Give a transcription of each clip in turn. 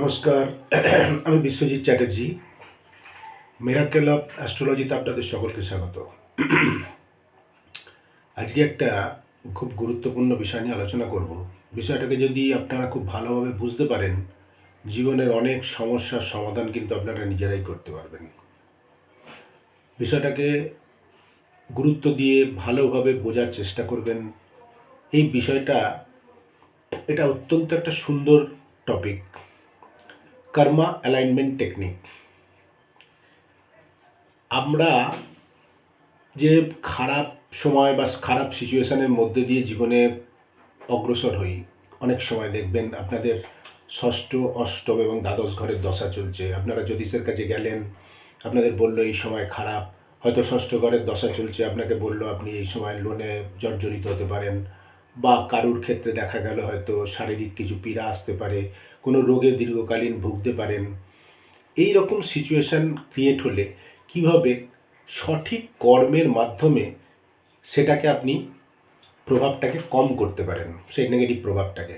নমস্কার, আমি Biswajit Chatterjee miracle of অ্যাস্ট্রোলজিতে আপনাদের সকলকে স্বাগত। আজকে একটা খুব গুরুত্বপূর্ণ বিষয় নিয়ে আলোচনা করব। বিষয়টাকে যদি আপনারা খুব ভালোভাবে বুঝতে পারেন, জীবনের অনেক সমস্যার সমাধান কিন্তু আপনারা নিজেরাই করতে পারবেন। বিষয়টাকে গুরুত্ব দিয়ে ভালোভাবে বোঝার চেষ্টা করবেন। এই বিষয়টা, এটা অত্যন্ত একটা সুন্দর টপিক কর্মা অ্যালাইনমেন্ট টেকনিক আমরা যে খারাপ সময় বা খারাপ সিচুয়েশনের মধ্যে দিয়ে জীবনে অগ্রসর হই, অনেক সময় দেখবেন আপনাদের ষষ্ঠ, অষ্টম এবং দ্বাদশ ঘরের দশা চলছে। আপনারা জ্যোতিষের কাছে গেলেন, আপনাদের বলল, এই সময় খারাপ। হয়তো ষষ্ঠ ঘরের দশা চলছে, আপনাকে বলল, আপনি এই সময় লোনে জর্জরিত হতে পারেন। বা কারুর ক্ষেত্রে দেখা গেল হয়তো শারীরিক কিছু পীড়া আসতে পারে কোনো রোগে দীর্ঘকালীন ভুগতে পারেন। এই রকম সিচুয়েশান ক্রিয়েট হলে কীভাবে সঠিক কর্মের মাধ্যমে সেটাকে আপনি প্রভাবটাকে কম করতে পারেন, সেই নেগেটিভ প্রভাবটাকে?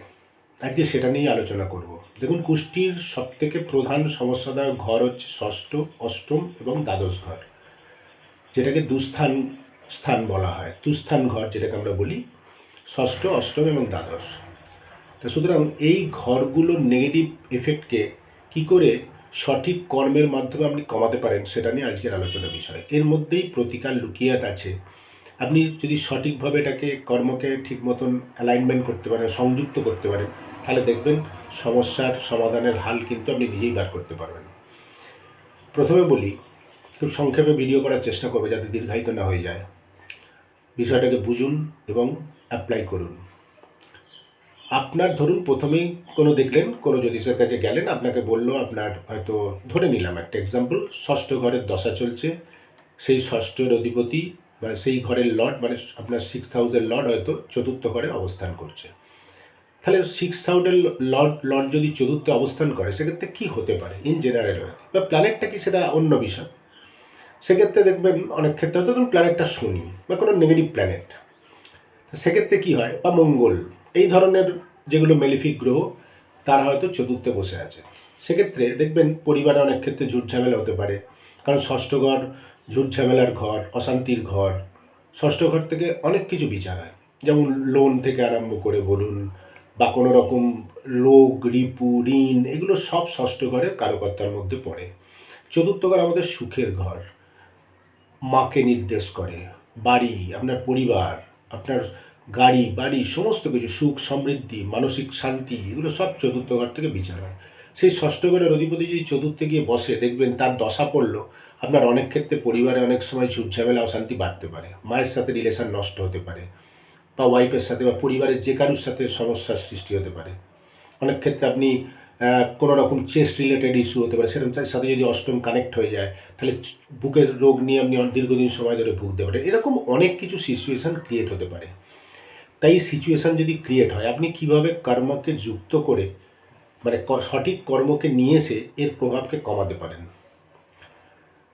আজকে সেটা নিয়েই আলোচনা করব। দেখুন, কুষ্টির সবথেকে প্রধান সমস্যাদায়ক ঘর হচ্ছে ষষ্ঠ, অষ্টম এবং দ্বাদশ ঘর। যেটাকে দুস্থান, স্থান বলা হয়। দুস্থান ঘর যেটাকে আমরা বলি, ষষ্ঠ, অষ্টম এবং দ্বাদশ। তা সুতরাং এই ঘরগুলোর নেগেটিভ এফেক্টকে কি করে সঠিক কর্মের মাধ্যমে আপনি কমাতে পারেন, সেটা নিয়ে আজকের আলোচনা বিষয়। এর মধ্যেই প্রতিকার লুকিয়ে আছে। আপনি যদি সঠিকভাবে এটাকে কর্মকে ঠিক মতন অ্যালাইনমেন্ট করতে পারেন, সংযুক্ত করতে পারেন, তাহলে দেখবেন সমস্যার সমাধানের হাল কিন্তু আপনি নিজেই বার করতে পারবেন। প্রথমে বলি, খুব সংক্ষেপে ভিডিও করার চেষ্টা করবে যাতে দীর্ঘায়িত না হয়ে যায়। বিষয়টাকে বুঝুন এবং অ্যাপ্লাই করুন। আপনার ধরুন প্রথমেই কোনো দেখলেন, কোনো জ্যোতিষের কাছে গেলেন, আপনাকে বলল আপনার হয়তো ধরে নিলাম একটা এক্সাম্পল ষষ্ঠ ঘরের দশা চলছে, সেই ষষ্ঠের অধিপতি বা সেই ঘরের লর্ড মানে আপনার সিক্স হাউসের লর্ড হয়তো চতুর্থ ঘরে অবস্থান করছে। তাহলে সিক্স থাউজেন্ড লর্ড লর্ড যদি চতুর্থে অবস্থান করে, সেক্ষেত্রে কী হতে পারে? ইন জেনারেল বা প্ল্যানেটটা কি সেটা অন্য বিষয়। সেক্ষেত্রে দেখবেন অনেক ক্ষেত্রে হয়তো ধরুন প্ল্যানেটটা শনি, বা কোনো নেগেটিভ প্ল্যানেট সেক্ষেত্রে কী হয়? বা মঙ্গল। এই ধরনের যেগুলো মেলিফিক গ্রহ, তারা হয়তো চতুর্থে বসে আছে। সেক্ষেত্রে দেখবেন পরিবারে অনেক ক্ষেত্রে ঝুট ঝামেলা হতে পারে। কারণ ষষ্ঠ ঘর ঝুট ঝামেলার ঘর, অশান্তির ঘর ষষ্ঠ ঘর থেকে অনেক কিছু বিচার হয়। যেমন লোন থেকে আরম্ভ করে বলুন, বা কোনো রকম রোগ, রিপু, ঋণ, এগুলো সব ষষ্ঠ ঘরের কারকর্তার মধ্যে পড়ে। চতুর্থ ঘর আমাদের সুখের ঘর। মাকে নির্দেশ করে, বাড়ি, আপনার পরিবার, আপনার গাড়ি, বাড়ি, সমস্ত কিছু, সুখ, সমৃদ্ধি, মানসিক শান্তি, এগুলো সব চতুর্থ ঘর থেকে বিচার হয়। সেই ষষ্ঠ ঘরের অধিপতি যদি চতুর্থে গিয়ে বসে, দেখবেন তার দশা পড়ল, আপনার অনেক ক্ষেত্রে পরিবারে অনেক সময় ঝুট ঝামেলা অশান্তি বাড়তে পারে। মায়ের সাথে রিলেশন নষ্ট হতে পারে বা ওয়াইফের সাথে বা পরিবারের যে কারুর সাথে সমস্যার সৃষ্টি হতে পারে। অনেক ক্ষেত্রে আপনি কোনো রকম চেস্ট রিলেটেড ইস্যু হতে পারে, সেরকম তার সাথে যদি অষ্টম কানেক্ট হয়ে যায়, তাহলে বুকের রোগ নিয়ে আপনি দীর্ঘদিন সময় ধরে ভুগতে পারেন। এরকম অনেক কিছু সিচুয়েশান ক্রিয়েট হতে পারে। তাই সিচুয়েশান যদি ক্রিয়েট হয়, আপনি কীভাবে কর্মকে যুক্ত করে মানে সঠিক কর্মকে নিয়ে এসে এর প্রভাবকে কমাতে পারেন?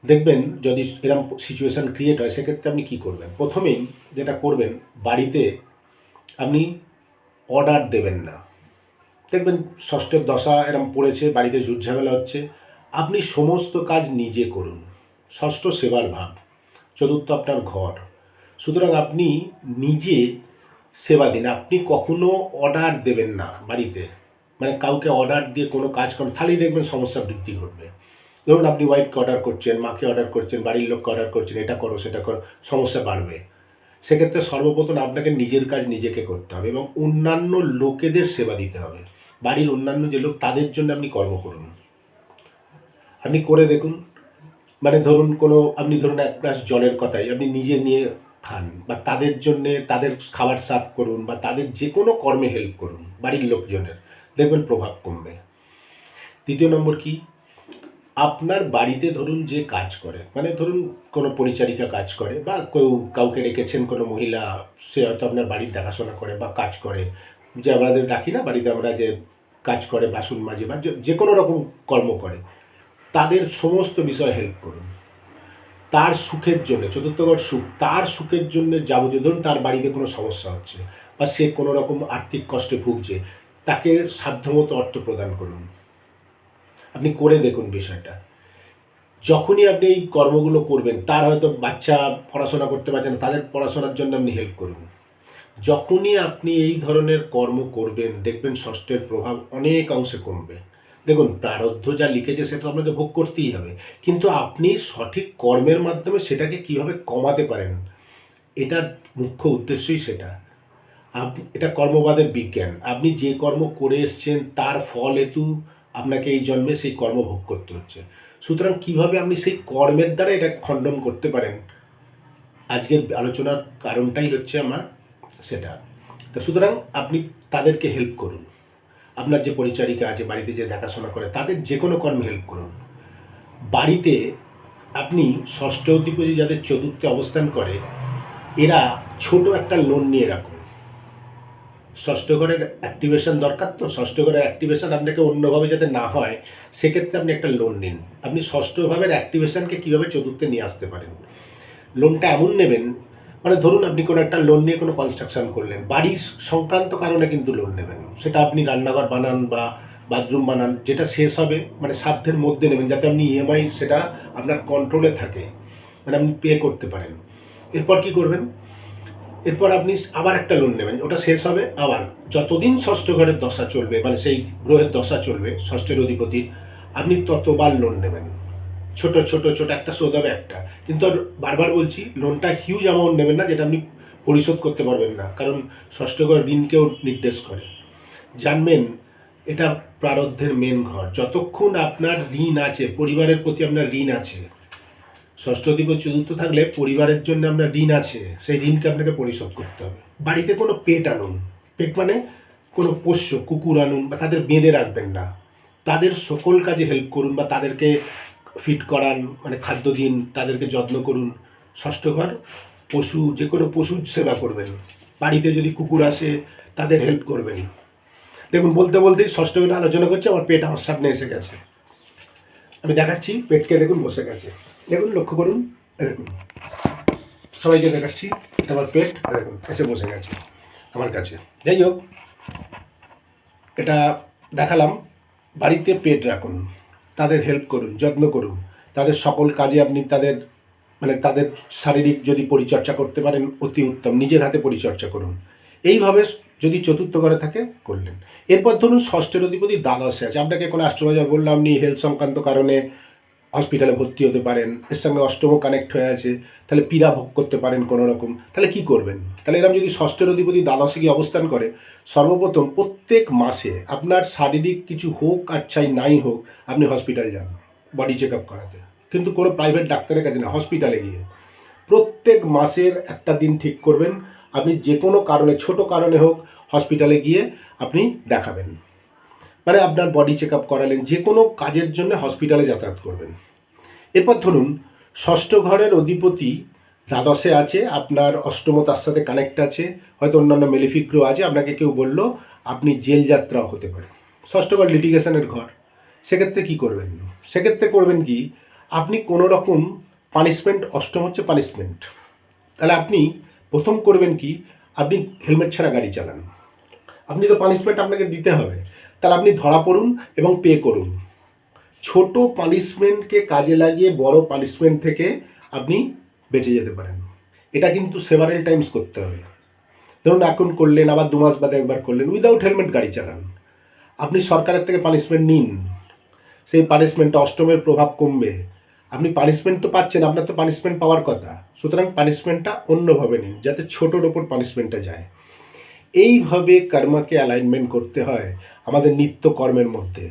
দেখবেন যদি এরকম সিচুয়েশান ক্রিয়েট হয়, সেক্ষেত্রে আপনি কী করবেন? প্রথমেই যেটা করবেন, বাড়িতে আপনি অর্ডার দেবেন না। দেখবেন ষষ্ঠের দশা এরম পড়েছে, বাড়িতে ঝুট ঝামেলা হচ্ছে। আপনি সমস্ত কাজ নিজে করুন। ষষ্ঠ সেবার ভাব, চতুর্থ আপনার ঘর। সুতরাং আপনি নিজে সেবা দিন। আপনি কখনো অর্ডার দেবেন না বাড়িতে। মানে কাউকে অর্ডার দিয়ে কোনো কাজ করেন, তাহলেই দেখবেন সমস্যা বৃদ্ধি ঘটবে। ধরুন আপনি ওয়াইফকে অর্ডার করছেন, মাকে অর্ডার করছেন, বাড়ির লোককে অর্ডার করছেন, এটা করো, সেটা করো, সমস্যা বাড়বে। সেক্ষেত্রে সর্বপ্রথম আপনাকে নিজের কাজ নিজেকে করতে হবে এবং অন্যান্য লোকেদের সেবা দিতে হবে। বাড়ির অন্যান্য যে লোক, তাদের জন্য আপনি কর্ম করুন। আপনি করে দেখুন। মানে ধরুন কোনো, আপনি ধরুন এক গ্লাস জলের কথাই, আপনি নিজে নিয়ে খান বা তাদের জন্যে তাদের খাবার সার্ভ করুন বা তাদের যে কোনো কর্মে হেল্প করুন, বাড়ির লোকজনের, দেখবেন প্রভাব কমবে। দ্বিতীয় নম্বর কি? আপনার বাড়িতে ধরুন যে কাজ করে মানে ধরুন কোনো পরিচারিকা কাজ করে বা কেউ কাউকে রেখেছেন কোনো মহিলা, সে হয়তো আপনার বাড়ির দেখাশোনা করে বা কাজ করে। যে আমাদের রাখি না বাড়িতে আমরা যে কাজ করে, বাসন মাজে বা যে কোনো রকম কর্ম করে, তাদের সমস্ত বিষয়ে হেল্প করুন। তার সুখের জন্য চতুর্থগড় সুখ, তার সুখের জন্য যাবতীয়, ধরুন তার বাড়িতে কোনো সমস্যা হচ্ছে বা সে কোনো রকম আর্থিক কষ্টে ভুগছে, তাকে সাধ্যমতো অর্থ প্রদান করুন। আপনি করে দেখুন বিষয়টা। যখনই আপনি এই কর্মগুলো করবেন, তার হয়তো বাচ্চা পড়াশোনা করতে পারছে না, তাদের পড়াশোনার জন্য আপনি হেল্প করুন। যখনই আপনি এই ধরনের কর্ম করবেন, দেখবেন ষষ্ঠের প্রভাব অনেক অংশে কমবে। দেখুন, প্রারব্ধ যা লিখেছে সেটা আপনাকে ভোগ করতেই হবে। কিন্তু আপনি সঠিক কর্মের মাধ্যমে সেটাকে কীভাবে কমাতে পারেন, এটার মুখ্য উদ্দেশ্যই সেটা। আপ, এটা কর্মবাদের বিজ্ঞান। আপনি যে কর্ম করে এসছেন, তার ফল হেতু আপনাকে এই জন্মে সেই কর্ম ভোগ করতে হচ্ছে। সুতরাং কীভাবে আপনি সেই কর্মের দ্বারা এটা খণ্ডন করতে পারেন, আজকের আলোচনার কারণটাই হচ্ছে আমার সেটা। তো সুতরাং আপনি তাদেরকে হেল্প করুন। আপনার যে পরিচারিকা আছে, বাড়িতে যে দেখাশোনা করে, তাদের যে কোনো কর্মে হেল্প করুন। বাড়িতে আপনি ষষ্ঠ অধিপতি যাদের চতুর্থে অবস্থান করে, এরা ছোট একটা লোন নিয়ে রাখুন। ষষ্ঠ ঘরের অ্যাক্টিভেশন দরকার তো, ষষ্ঠ ঘরের অ্যাক্টিভেশন আপনাকে অন্যভাবে যাতে না হয়, সেক্ষেত্রে আপনি একটা লোন নিন। আপনি ষষ্ঠ ভাবের অ্যাক্টিভেশনকে কীভাবে চতুর্থে নিয়ে আসতে পারেন? লোনটা এমন নেবেন মানে ধরুন আপনি কোনো একটা লোন নিয়ে কোনো কনস্ট্রাকশন করলেন, বাড়ির সংক্রান্ত কারণে কিন্তু লোন নেবেন সেটা আপনি রান্নাঘর বানান বা বাথরুম বানান, যেটা শেষ হবে মানে সাধ্যের মধ্যে নেবেন যাতে আপনি ইএমআই সেটা আপনার কন্ট্রোলে থাকে মানে আপনি পে করতে পারেন। এরপর কি করবেন? এরপর আপনি আবার একটা লোন নেবেন, ওটা শেষ হবে আবার। যতদিন ষষ্ঠ ঘরের দশা চলবে মানে সেই গ্রহের দশা চলবে, ষষ্ঠের অধিপতি, আপনি ততবার লোন নেবেন। ছোট ছোট ছোট, একটা শোধ হবে একটা। কিন্তু আর বারবার বলছি লোনটা হিউজ অ্যামাউন্ট নেবেন না, যেটা আপনি পরিশোধ করতে পারবেন না। কারণ ষষ্ঠ ঘর ঋণকেও নির্দেশ করে। জানবেন, এটা প্রারব্ধের মেন ঘর। যতক্ষণ আপনার ঋণ আছে, পরিবারের প্রতি আপনার ঋণ আছে, ষষ্ঠ দ্বীপ চতুর্থ থাকলে পরিবারের জন্য আপনার ঋণ আছে, সেই ঋণকে আপনাকে পরিশোধ করতে হবে। বাড়িতে কোনো পেট আনুন। পেট মানে কোনো পোষ্য, কুকুর আনুন বা তাদের বেঁধে রাখবেন না। তাদের সকল কাজে হেল্প করুন বা তাদেরকে ফিট করান মানে খাদ্য দিন, তাদেরকে যত্ন করুন। ষষ্ঠ ঘর, পশু, যে কোনো পশুর সেবা করবেন। বাড়িতে যদি কুকুর আসে, তাদের হেল্প করবেন। দেখুন, বলতে বলতেই ষষ্ঠ ঘরে আলোচনা করছে, আমার পেট আমার সামনে এসে গেছে। আমি দেখাচ্ছি, পেটকে দেখুন, বসে গেছে। দেখুন, লক্ষ্য করুন দেখুন। সবাইকে দেখাচ্ছি, আমার পেট দেখুন, এসে বসে গেছে, আমার কাছে। যাই হোক, এটা দেখালাম। বাড়িতে পেট রাখুন। তাদের হেল্প করুন, যত্ন করুন। তাদের সকল কাজে আপনি তাদের মানে তাদের শারীরিক যদি পরিচর্যা করতে পারেন, অতি উত্তম। নিজের হাতে পরিচর্যা করুন। এইভাবে যদি চতুর্থ ঘরে থাকে, করলেন। এরপর ধরুন ষষ্ঠের অধিপতি দ্বাদশে আছে। আপনাকে কোনো অ্যাস্ট্রোলজার বললাম, আপনি হেলথ সংক্রান্ত কারণে হসপিটালে ভর্তি হতে পারেন, এর সঙ্গে অষ্টমও কানেক্ট হয়ে আছে, তাহলে পীড়া ভোগ করতে পারেন কোনো রকম তাহলে কি করবেন? তাহলে এরকম যদি ষষ্ঠের অধিপতি দ্বাদশে গিয়ে অবস্থান করে, সর্বপ্রথম প্রত্যেক মাসে আপনার শারীরিক কিছু হোক আর চাই নাই হোক, আপনি হসপিটাল যান বডি চেক আপ করাতে। কিন্তু কোনো প্রাইভেট ডাক্তারের কাছে না হসপিটালে গিয়ে। প্রত্যেক মাসের একটা দিন ঠিক করবেন, আপনি যে কোনো কারণে, ছোট কারণে হোক হসপিটালে গিয়ে আপনি দেখাবেন। মানে আপনার বডি চেক আপ করালেন যে কোনো কাজের জন্য হসপিটালে যাতায়াত করবেন। এরপর ধরুন, ষষ্ঠ ঘরের অধিপতি দ্বাদশে আছে, আপনার অষ্টম তার সাথে কানেক্ট আছে, হয়তো অন্যান্য মেলিফিক গ্রহ আছে, আপনাকে কেউ বলল, আপনি জেল যাত্রাও হতে পারে। ষষ্ঠ ঘর লিটিগেশনের ঘর। সেক্ষেত্রে কি করবেন? সেক্ষেত্রে করবেন কি, আপনি কোনো রকম পানিশমেন্ট অষ্টম হচ্ছে পানিশমেন্ট তাহলে আপনি প্রথম করবেন কি, আপনি হেলমেট ছাড়া গাড়ি চালান। আপনি তো পানিশমেন্ট আপনাকে দিতে হবে। তাহলে আপনি ধরা পড়ুন এবং পে করুন। ছোট পানিশমেন্টকে কাজে লাগিয়ে বড় পানিশমেন্ট থেকে আপনি বেঁচে যেতে পারেন। এটা কিন্তু সেভারেল টাইমস করতে হবে। ধরুন এখন করলেন, আবার দু মাস বাদে একবার করলেন উইদাউট হেলমেট গাড়ি চালান। আপনি সরকারের থেকে পানিশমেন্ট নিন। সেই পানিশমেন্টটা অষ্টমের প্রভাব কমবে। আপনি পানিশমেন্ট তো পাচ্ছেন, আপনার তো পানিশমেন্ট পাওয়ার কথা। সুতরাং পানিশমেন্টটা অন্যভাবে নিন, যাতে ছোটোর ওপর পানিশমেন্টটা যায়। এইভাবে কর্মাকে অ্যালাইনমেন্ট করতে হয়। আমাদের নিত্য কর্মের মধ্যে।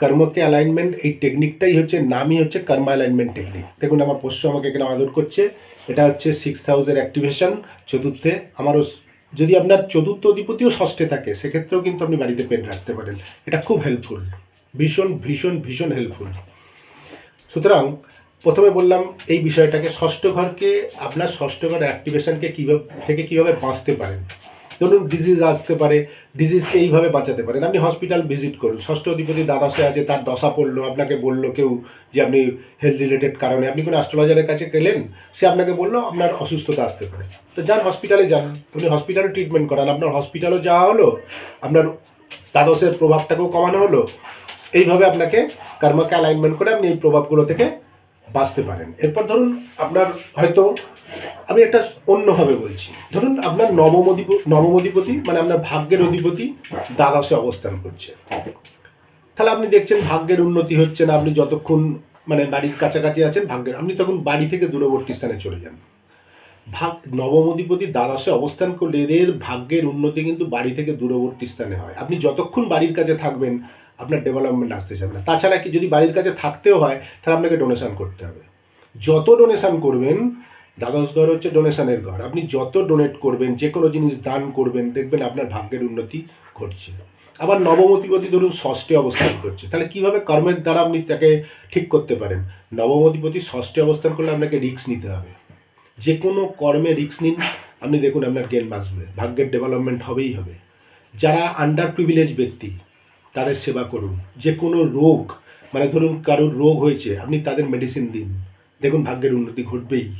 কর্মকে অ্যালাইনমেন্ট এই টেকনিকটাই হচ্ছে, নামই হচ্ছে কর্ম অ্যালাইনমেন্ট টেকনিক দেখুন, আমার পোষ্য আমাকে এখানে আদর করছে। এটা হচ্ছে সিক্স হাউসের অ্যাক্টিভেশন চতুর্থে আমারও যদি আপনার চতুর্থ অধিপতিও ষষ্ঠে থাকে, সেক্ষেত্রেও কিন্তু আপনি বাড়িতে পেন রাখতে পারেন। এটা খুব হেল্পফুল ভীষণ ভীষণ ভীষণ হেল্পফুল সুতরাং, প্রথমে বললাম, এই বিষয়টাকে ষষ্ঠ ঘরকে, আপনার ষষ্ঠ ঘর অ্যাক্টিভেশনকে কীভাবে থেকে কীভাবে বাঁচতে পারেন? ধরুন ডিজিজ আসতে পারে ডিজিজকে এইভাবে বাঁচাতে পারেন। আপনি হসপিটাল ভিজিট করুন। ষষ্ঠ অধিপতি দ্বাদশে আছে, তার দশা পড়ল, আপনাকে বলল কেউ যে আপনি হেলথ রিলেটেড কারণে। আপনি কোনো অ্যাস্ট্রোলজারের কাছে গেলেন, সে আপনাকে বলল, আপনার অসুস্থতা আসতে পারে। তো যান হসপিটালে যান। আপনি হসপিটালে ট্রিটমেন্ট করান। আপনার হসপিটালও যাওয়া হলো, আপনার দ্বাদশের প্রভাবটাকেও কমানো হলো। এইভাবে আপনাকে কর্মকে অ্যালাইনমেন্ট করে আপনি এই প্রভাবগুলো থেকে বাঁচতে পারেন। এরপর ধরুন আপনার হয়তো, আমি একটা অন্যভাবে বলছি। ধরুন আপনার নবমধিপ নবমধিপতি মানে আপনার ভাগ্যের অধিপতি দ্বাদশে অবস্থান করছে। তাহলে আপনি দেখছেন ভাগ্যের উন্নতি হচ্ছে না, আপনি যতক্ষণ মানে বাড়ির কাছাকাছি আছেন ভাগ্যের, আপনি তখন বাড়ি থেকে দূরবর্তী স্থানে চলে যান। ভাগ, নবম অধিপতি দ্বাদশে অবস্থান করলে এদের ভাগ্যের উন্নতি কিন্তু বাড়ি থেকে দূরবর্তী স্থানে হয়। আপনি যতক্ষণ বাড়ির কাছে থাকবেন আপনার ডেভেলপমেন্ট আসতে চাবে না। তাছাড়া কি যদি বাড়ির কাছে থাকতেও হয়, তাহলে আপনাকে ডোনেশন করতে হবে। যত ডোনেশন করবেন, দ্বাদশ ঘর হচ্ছে ডোনেশনের ঘর। আপনি যত ডোনেট করবেন, যে কোনো জিনিস দান করবেন, দেখবেন আপনার ভাগ্যের উন্নতি ঘটছে। আবার নবমতিপতি ধরুন ষষ্ঠে অবস্থান করছে। তাহলে কীভাবে কর্মের দ্বারা আপনি তাকে ঠিক করতে পারেন? নবমতিপতি ষষ্ঠে অবস্থান করলে আপনাকে রিস্ক নিতে হবে। যে কোনো কর্মে রিস্ক নিন। আপনি দেখুন আপনার জ্ঞান বাঁচবে। ভাগ্যের ডেভেলপমেন্ট হবেই হবে। যারা আন্ডার প্রিভিলেজ ব্যক্তি তাদের সেবা করুন। যে কোনো রোগ মানে ধরুন কারোর রোগ হয়েছে, আপনি তাদের মেডিসিন দিন। দেখুন ভাগ্যের উন্নতি ঘটবেই।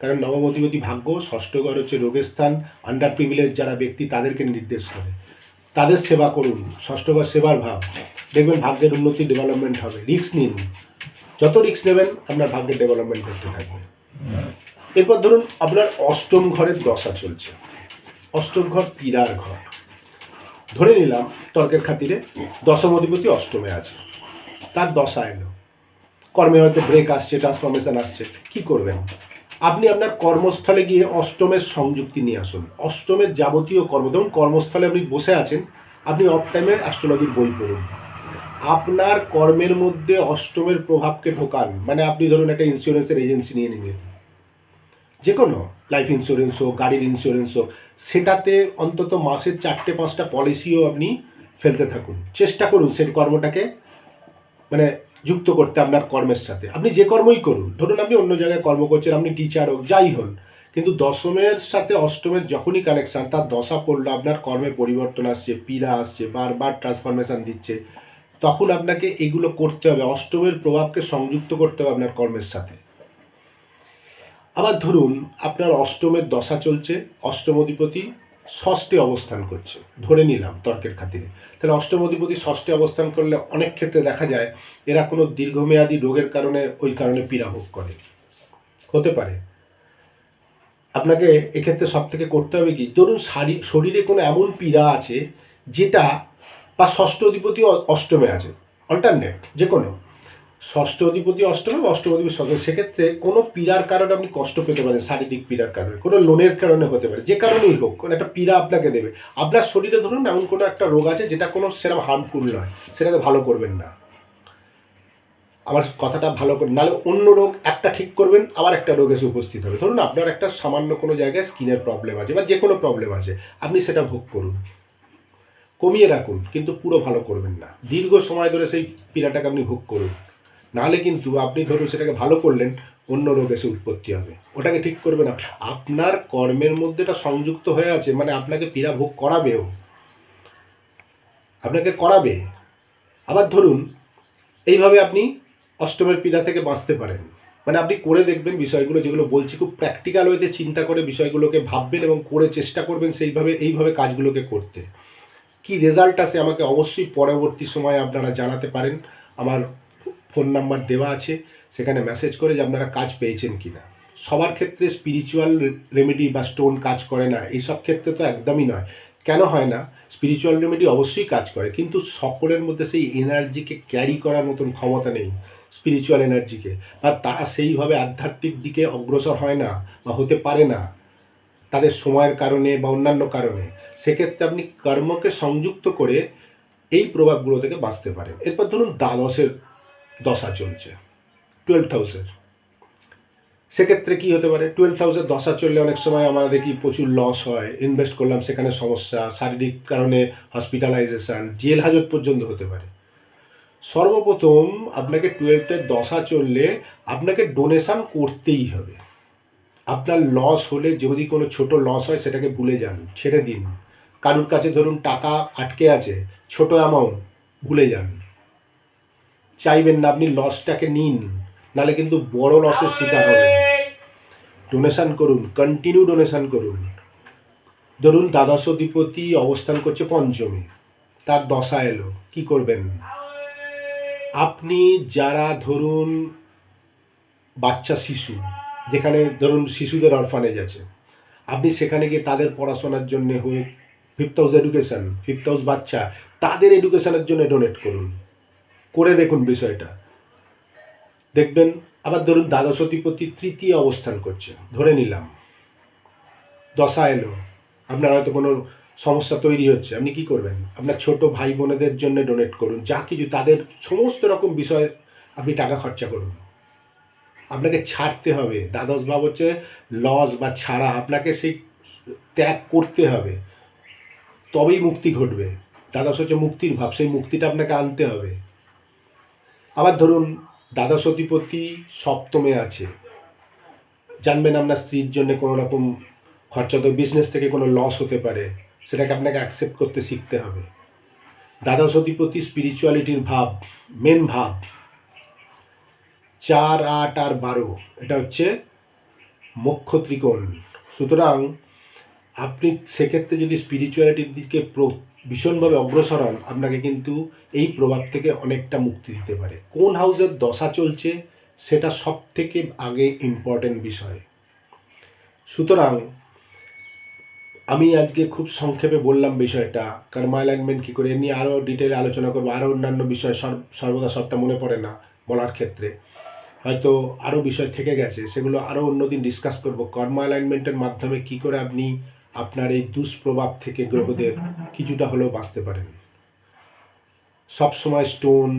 কারণ নবমতিপতি ভাগ্য ষষ্ঠ ঘর হচ্ছে রোগের স্থান আন্ডার প্রিভিলেজ যারা ব্যক্তি তাদেরকে নির্দেশ করে। তাদের সেবা করুন, ষষ্ঠ ঘর সেবার ভাব। দেখবেন ভাগ্যের উন্নতি ডেভেলপমেন্ট হবে। রিস্ক নিন। যত রিস্ক নেবেন, আপনার ভাগ্যের ডেভেলপমেন্ট করতে থাকবে। এরপর ধরুন আপনার অষ্টম ঘরের দশা চলছে। অষ্টম ঘর পীড়ার ঘর। ধরে নিলাম, তর্কের খাতিরে দশম অধিপতি অষ্টমে আছে। তার দশা এলো। কর্মে হয়তো ব্রেক আসছে ট্রান্সফরমেশন আসছে, কি করবেন? আপনি আপনার কর্মস্থলে গিয়ে অষ্টমের সংযুক্তি নিয়ে আসুন। অষ্টমের যাবতীয় কর্ম, ধরুন কর্মস্থলে আপনি বসে আছেন, আপনি অফ টাইমে অ্যাস্ট্রোলজির বই পড়ুন। আপনার কর্মের মধ্যে অষ্টমের প্রভাবকে ঢোকান মানে আপনি ধরুন একটা ইন্স্যুরেন্সের এজেন্সি নিয়ে নিলেন। যে কোনো লাইফ ইন্স্যুরেন্স হোক, গাড়ির ইন্স্যুরেন্স হোক, সেটাতে অন্তত মাসের চারটে, পাঁচটা পলিসিও আপনি ফেলতে থাকুন। চেষ্টা করুন সেই কর্মটাকে মানে যুক্ত করতে আপনার কর্মের সাথে। আপনি যে কর্মই করুন, ধরুন আপনি অন্য জায়গায় কর্ম করছেন, আপনি টিচার হোক, যাই হন কিন্তু দশমের সাথে অষ্টমের যখনই কানেকশান তার দশা পড়ল, আপনার কর্মে পরিবর্তন আসছে, পীড়া আসছে, বারবার ট্রান্সফরমেশান দিচ্ছে, তখন আপনাকে এগুলো করতে হবে। অষ্টমের প্রভাবকে সংযুক্ত করতে হবে আপনার কর্মের সাথে। আবার ধরুন আপনার অষ্টমের দশা চলছে অষ্টম অধিপতি ষষ্ঠে অবস্থান করছে, ধরে নিলাম তর্কের খাতিরে। তাহলে অষ্টম অধিপতি ষষ্ঠে অবস্থান করলে অনেক ক্ষেত্রে দেখা যায় এরা কোনো দীর্ঘমেয়াদী রোগের কারণে ওই কারণে পীড়া ভোগ করে। হতে পারে। আপনাকে এক্ষেত্রে সব থেকে করতে হবে কি? ধরুন শারীর শরীরে কোনো এমন পীড়া আছে যেটা বা ষষ্ঠ অধিপতি অষ্টমে আছে অল্টারনেট যে কোনো ষষ্ঠ অধিপতি অষ্টমে বা অষ্টম অধিপতি ষষ্ঠ সেক্ষেত্রে কোনো পীড়ার কারণে আপনি কষ্ট পেতে পারেন, শারীরিক পীড়ার কারণে, কোনো লোনের কারণে হতে পারে, যে কারণেই হোক, কোনো একটা পীড়া আপনাকে দেবে। আপনার শরীরে ধরুন এমন কোনো একটা রোগ আছে যেটা কোনো সেরকম হার্মফুল নয়, সেটাকে ভালো করবেন না। আমার কথাটা ভালো করে নাহলে অন্য রোগ একটা ঠিক করবেন, আবার একটা রোগ এসে উপস্থিত হবে। ধরুন আপনার একটা সামান্য কোনো জায়গায় স্কিনের প্রবলেম আছে বা যে কোনো প্রবলেম আছে, আপনি সেটা ভোগ করুন। কমিয়ে রাখুন, কিন্তু পুরো ভালো করবেন না। দীর্ঘ সময় ধরে সেই পীড়াটাকে আপনি ভোগ করুন। নাহলে কিন্তু আপনি ধরুন সেটাকে ভালো করলেন, অন্য রোগ এসে উৎপত্তি হবে। ওটাকে ঠিক করবে না। আপনার কর্মের মধ্যে এটা সংযুক্ত হয়ে আছে মানে আপনাকে পীড়া ভোগ করাবেও। আপনাকে করাবে। আবার ধরুন, এইভাবে আপনি অষ্টমের পীড়া থেকে বাঁচতে পারেন। মানে আপনি করে দেখবেন বিষয়গুলো, যেগুলো বলছি, খুব প্র্যাকটিক্যাল ওয়েতে চিন্তা করে বিষয়গুলোকে ভাববেন এবং করে চেষ্টা করবেন সেইভাবে, এইভাবে কাজগুলোকে করতে। কি রেজাল্ট আছে আমাকে অবশ্যই পরবর্তী সময়ে আপনারা জানাতে পারেন। আমার ফোন নাম্বার দেওয়া আছে, সেখানে মেসেজ করে যে আপনারা কাজ পেয়েছেন কি না সবার ক্ষেত্রে স্পিরিচুয়াল রেমেডি বা স্টোন কাজ করে না, এইসব ক্ষেত্রে তো একদমই নয়। কেন হয় না? স্পিরিচুয়াল রেমেডি অবশ্যই কাজ করে, কিন্তু সকলের মধ্যে সেই এনার্জিকে ক্যারি করার মতন ক্ষমতা নেই স্পিরিচুয়াল এনার্জিকে বা তারা সেইভাবে আধ্যাত্মিক দিকে অগ্রসর হয় না, বা হতে পারে না, তাদের সময়ের কারণে বা অন্যান্য কারণে। সেক্ষেত্রে আপনি কর্মকে সংযুক্ত করে এই প্রভাবগুলো থেকে বাঁচতে পারেন। এরপর ধরুন দ্বাদশের দশা চলছে। টুয়েলভ হাউসের সেক্ষেত্রে কী হতে পারে? টুয়েলভ হাউসের দশা চললে অনেক সময় আমরা দেখি প্রচুর লস হয়। ইনভেস্ট করলাম, সেখানে সমস্যা, শারীরিক কারণে হসপিটালাইজেশান জেল হাজত পর্যন্ত হতে পারে। সর্বপ্রথম আপনাকে টুয়েলভের দশা চললে আপনাকে ডোনেশান করতেই হবে। আপনার লস হলে যদি কোনো ছোট লস হয়, সেটাকে ভুলে যান, ছেড়ে দিন। কারুর কাছে ধরুন টাকা আটকে আছে, ছোট অ্যামাউন্ট ভুলে যান। চাইবেন না, আপনি লসটাকে নিন নাহলে কিন্তু বড় লসের শিকার হবেন। ডোনেশন করুন কন্টিনিউ ডোনেশন করুন। ধরুন দ্বাদশ অধিপতি অবস্থান করছে পঞ্চমে, তার দশা এলো, কি করবেন? আপনি যারা ধরুন বাচ্চা শিশু, যেখানে ধরুন শিশুদের অরফানেজ আছে, আপনি সেখানে গিয়ে তাদের পড়াশোনার জন্য হোক fifth house education fifth house বাচ্চা, তাদের এডুকেশনের জন্য ডোনেট করুন। করে দেখুন বিষয়টা। দেখবেন, আবার ধরুন দ্বাদশ দ্বাদশতিপতি তৃতীয় অবস্থান করছে ধরে নিলাম। দশা এলো, আপনার হয়তো কোনো সমস্যা তৈরি হচ্ছে, আপনি কি করবেন? আপনার ছোট ভাই বোনেদের জন্য ডোনেট করুন, যা কিছু, তাদের সমস্ত রকম বিষয়ে আপনি টাকা খরচা করুন। আপনাকে ছাড়তে হবে, দ্বাদশ ভাব হচ্ছে লস বা ছাড়া, আপনাকে সেই ত্যাগ করতে হবে। তবেই মুক্তি ঘটবে। দ্বাদশ হচ্ছে মুক্তির ভাব, সেই মুক্তিটা আপনাকে আনতে হবে। আবার ধরুন অধিপতি সপ্তমে আছে। জানবেন আপনার স্ত্রীর জন্য কোনো রকম খরচা তো বিজনেস থেকে কোনো লস হতে পারে, সেটাকে আপনাকে অ্যাকসেপ্ট করতে শিখতে হবে। অধিপতি স্পিরিচুয়ালিটির ভাব মেন ভাব। চার, আট আর বারো, এটা হচ্ছে মোক্ষ ত্রিকোণ। সুতরাং আপনি সেক্ষেত্রে যদি স্পিরিচুয়ালিটির দিকে ভীষণভাবে অগ্রসর হন আপনাকে কিন্তু এই প্রভাব থেকে অনেকটা মুক্তি দিতে পারে। কোন হাউসের দশা চলছে সেটা সব থেকে আগে ইম্পর্টেন্ট বিষয়। সুতরাং আমি আজকে খুব সংক্ষেপে বললাম বিষয়টা কর্মা অ্যালাইনমেন্ট কী করে নিয়ে আরও ডিটেলে আলোচনা করব আরও অন্যান্য বিষয় সর- সর্বদা সবটা মনে পড়ে না বলার ক্ষেত্রে। হয়তো আরও বিষয় থেকে গেছে, সেগুলো আরও অন্যদিন ডিসকাস করব। কর্মা অ্যালাইনমেন্টের মাধ্যমে কি করে আপনি আপনার এই দুষ্প্রভাব থেকে গ্রহদের কিছুটা হলেও বাঁচতে পারেন। সবসময় স্টোন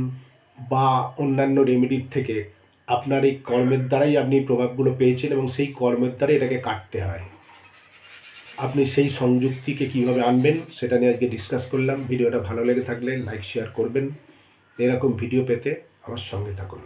বা অন্যান্য রেমেডির থেকে আপনার এই কর্মের দ্বারাই আপনি প্রভাবগুলো পেয়েছেন এবং সেই কর্মের দ্বারাই এটাকে কাটতে হয়। আপনি সেই সংযুক্তিকে কীভাবে আনবেন সেটা নিয়ে আজকে ডিসকাস করলাম। ভিডিওটা ভালো লেগে থাকলে লাইক শেয়ার করবেন। এরকম ভিডিও পেতে আমার সঙ্গে থাকুন।